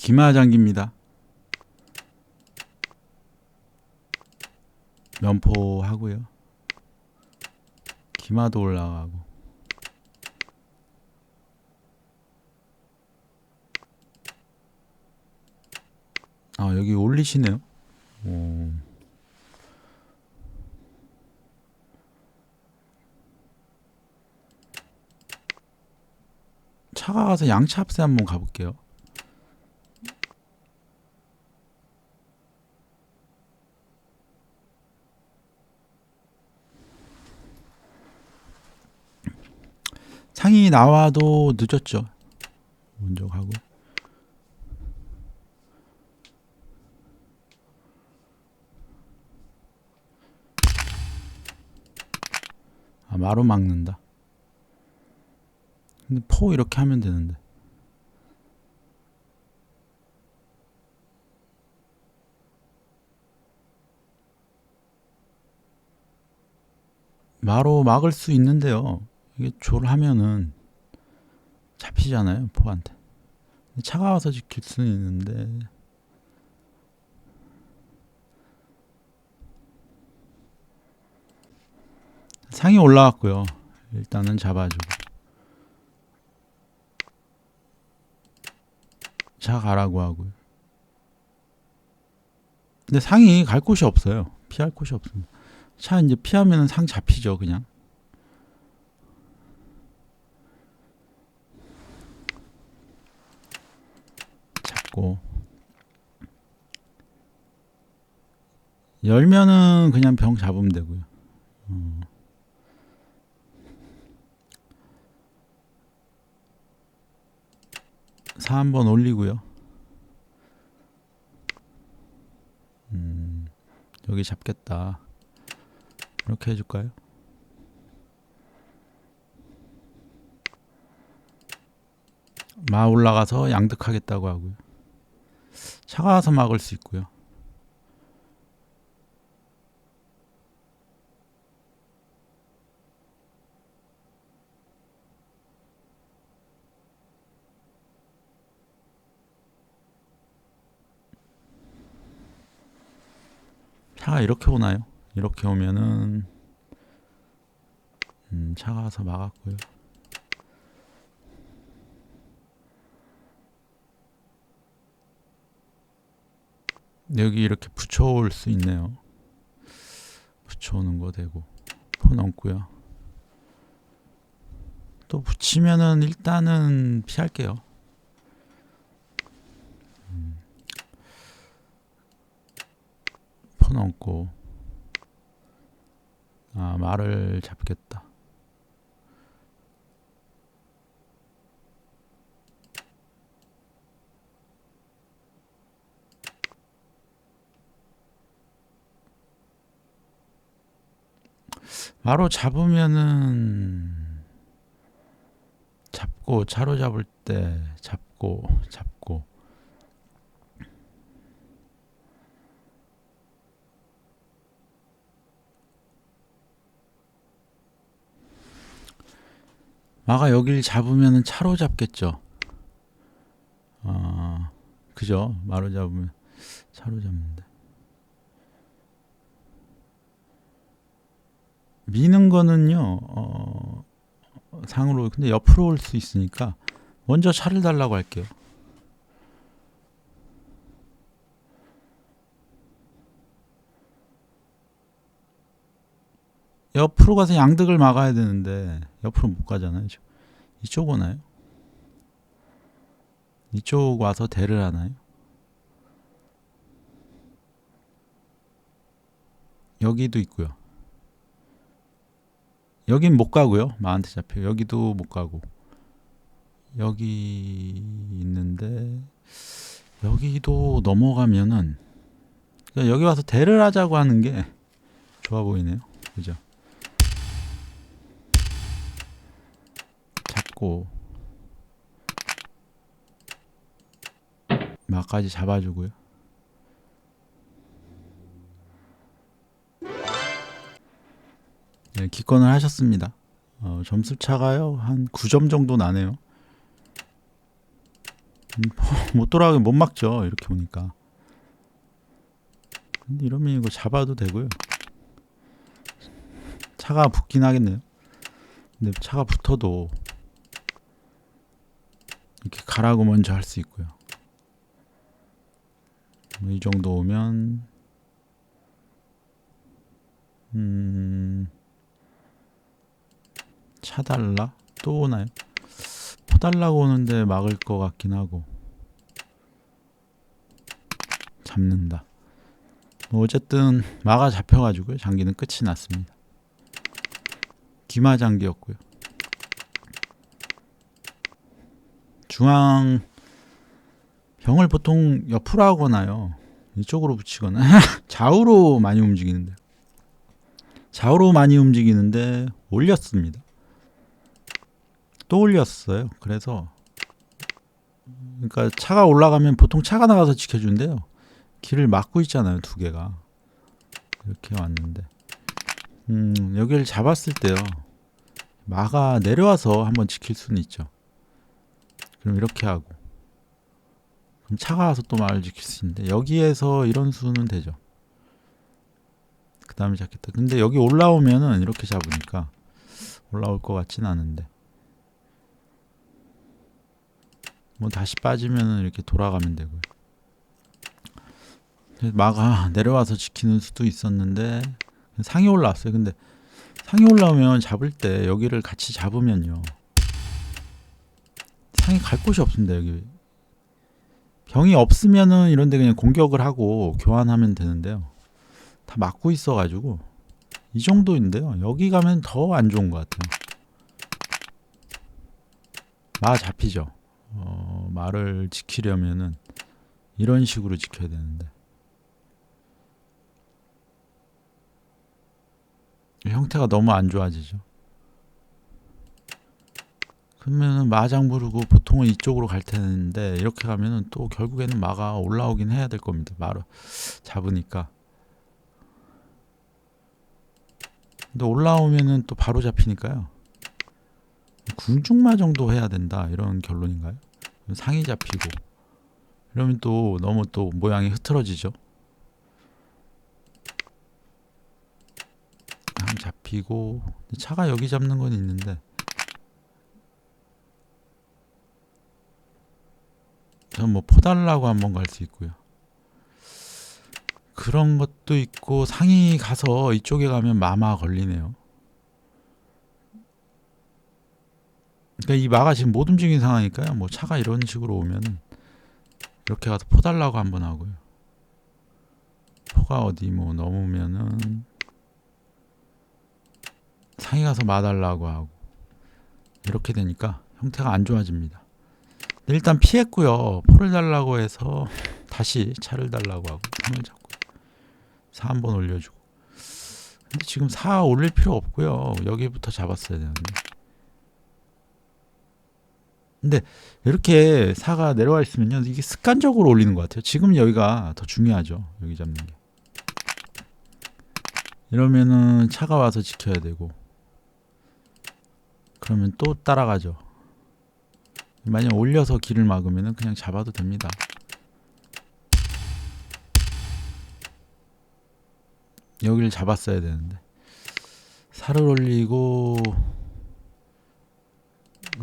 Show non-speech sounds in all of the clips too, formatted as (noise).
기마장기입니다. 면포 하고요. 기마도 올라가고. 아 여기 올리시네요. 오. 차가 가서 양차 합세 한번 가볼게요. 상이 나와도 늦었죠. 먼저 가고. 아, 마로 막는다. 근데 포 이렇게 하면 되는데. 마로 막을 수 있는데요. 이게 졸 하면은 잡히잖아요, 포한테. 차가워서 지킬 수는 있는데. 상이 올라왔고요. 일단은 잡아주고. 차 가라고 하고요. 근데 상이 갈 곳이 없어요. 피할 곳이 없습니다. 차 이제 피하면 상 잡히죠, 그냥. 잡고. 열면은 그냥 병 잡으면 되고요. 어. 사 한번 올리고요. 음, 여기 잡겠다. 이렇게 해줄까요? 마 올라가서 양득하겠다고 하고요. 차가워서 막을 수 있고요. 차가 이렇게 오나요? 이렇게 오면은 음, 차가 와서 막았고요. 여기 이렇게 붙여올 수 있네요. 붙여오는 거 되고 포 넘고요. 또 붙이면은 일단은 피할게요. 음. 포 넘고 아 말을 잡겠다. 바로 잡으면은 잡고 차로 잡을 때 잡고 잡고 마가 여길 잡으면은 차로 잡겠죠. 아 그죠? 마로 잡으면 차로 잡는데. 미는 거는요 어, 상으로 근데 옆으로 올 수 있으니까 먼저 차를 달라고 할게요 옆으로 가서 양득을 막아야 되는데 옆으로 못 가잖아요. 이쪽 오나요? 이쪽 와서 대를 하나요? 여기도 있고요 여긴 못 가고요. 마한테 잡혀. 여기도 못 가고. 여기 있는데 여기도 넘어가면은 그러니까 여기 와서 대를 하자고 하는 게 좋아 보이네요. 그죠? 잡고 마까지 잡아주고요. 네, 기권을 하셨습니다. 어, 점수 차가요 한 9점 정도 나네요. 음, (laughs) 못 돌아가게 못 막죠. 이렇게 보니까. 이러면 이거 잡아도 되고요. 차가 붙긴 하겠네요. 근데 차가 붙어도 이렇게 가라고 먼저 할 수 있고요. 뭐이 정도 오면 음, 차 달라? 또 오나요? 퍼달라고 오는데 막을 것 같긴 하고 잡는다. 뭐 어쨌든 막아 잡혀가지고요. 장기는 끝이 났습니다. 귀마 장기였고요. 중앙 병을 보통 옆으로 하거나요. 이쪽으로 붙이거나 (laughs) 좌우로 많이 움직이는데 좌우로 많이 움직이는데 올렸습니다. 또 올렸어요. 그래서 그러니까 차가 올라가면 보통 차가 나가서 지켜준대요. 길을 막고 있잖아요, 두 개가. 이렇게 왔는데. 음, 여기를 잡았을 때요. 마가 내려와서 한번 지킬 수는 있죠. 그럼 이렇게 하고. 그럼 차가 와서 또 마를 지킬 수 있는데 여기에서 이런 수는 되죠. 그 다음에 잡겠다. 근데 여기 올라오면은 이렇게 잡으니까 올라올 것 같진 않은데. 뭐 다시 빠지면은 이렇게 돌아가면 되고요. 마가 내려와서 지키는 수도 있었는데 상이 올라왔어요. 근데 상이 올라오면 잡을 때 여기를 같이 잡으면요. 상이 갈 곳이 없습니다. 여기 병이 없으면은 이런데 그냥 공격을 하고 교환하면 되는데요. 다 막고 있어가지고 이 정도인데요. 여기 가면 더 안 좋은 것 같아요. 마 잡히죠. 어, 말을 지키려면은 이런 식으로 지켜야 되는데 형태가 너무 안 좋아지죠. 그러면은 마장 부르고 보통은 이쪽으로 갈 텐데 이렇게 가면은 또 결국에는 마가 올라오긴 해야 될 겁니다. 마로 잡으니까. 근데 올라오면은 또 바로 잡히니까요. 궁중마 정도 해야 된다 이런 결론인가요? 상이 잡히고 이러면 또 너무 또 모양이 흐트러지죠. 상 잡히고 차가 여기 잡는 건 있는데 전뭐 퍼달라고 한번 갈 수 있고요. 그런 것도 있고 상이 가서 이쪽에 가면 마마 걸리네요. 그러니까 이 마가 지금 못 움직이는 상황이니까요. 뭐 차가 이런 식으로 오면은 이렇게 가서 포달라고 한번 하고요. 포가 어디 뭐 넘으면은 상이 가서 마달라고 하고 이렇게 되니까 형태가 안 좋아집니다. 일단 피했고요. 포를 달라고 해서 다시 차를 달라고 하고 손을 잡고 4 한번 올려주고 근데 지금 4 올릴 필요 없고요. 여기부터 잡았어야 되는데 근데 이렇게 4가 내려와 있으면요. 이게 습관적으로 올리는 것 같아요. 지금 여기가 더 중요하죠. 여기 잡는 게. 이러면은 차가 와서 지켜야 되고 그러면 또 따라가죠. 만약 올려서 길을 막으면 그냥 잡아도 됩니다. 여기를 잡았어야 되는데 살을 올리고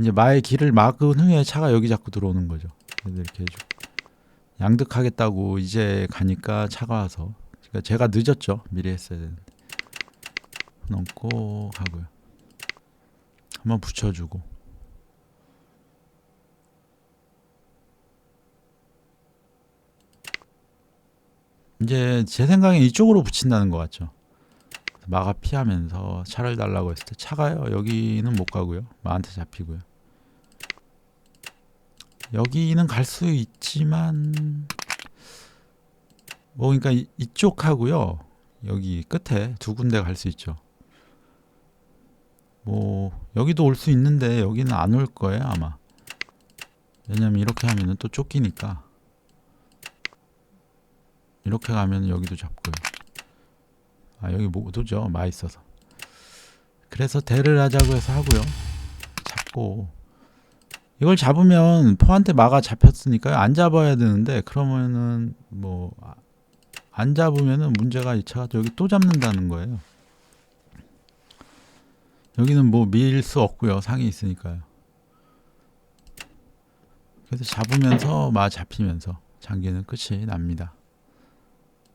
이제 마의 길을 막은 후에 차가 여기 자꾸 들어오는 거죠. 이렇게 해주고 양득하겠다고 이제 가니까 차가 와서 그러니까 제가 늦었죠. 미리 했어야 되는데 넘고 가고요. 한번 붙여주고 이제 제 생각엔 이쪽으로 붙인다는 것 같죠. 마가 피하면서 차를 달라고 했을 때 차가요. 여기는 못 가고요. 마한테 잡히고요. 여기는 갈 수 있지만 뭐 그러니까 이, 이쪽하고요. 여기 끝에 두 군데 갈 수 있죠. 뭐 여기도 올 수 있는데 여기는 안 올 거예요 아마. 왜냐면 이렇게 하면은 또 쫓기니까. 이렇게 가면 여기도 잡고요. 아 여기 못 오죠 마 있어서. 그래서 대를 하자고 해서 하고요. 잡고 이걸 잡으면 포한테 마가 잡혔으니까요. 안 잡아야 되는데 그러면은 뭐 안 잡으면은 문제가 이 차가 여기 또 잡는다는 거예요. 여기는 뭐 밀 수 없고요. 상이 있으니까요. 그래서 잡으면서 마 잡히면서 장기는 끝이 납니다.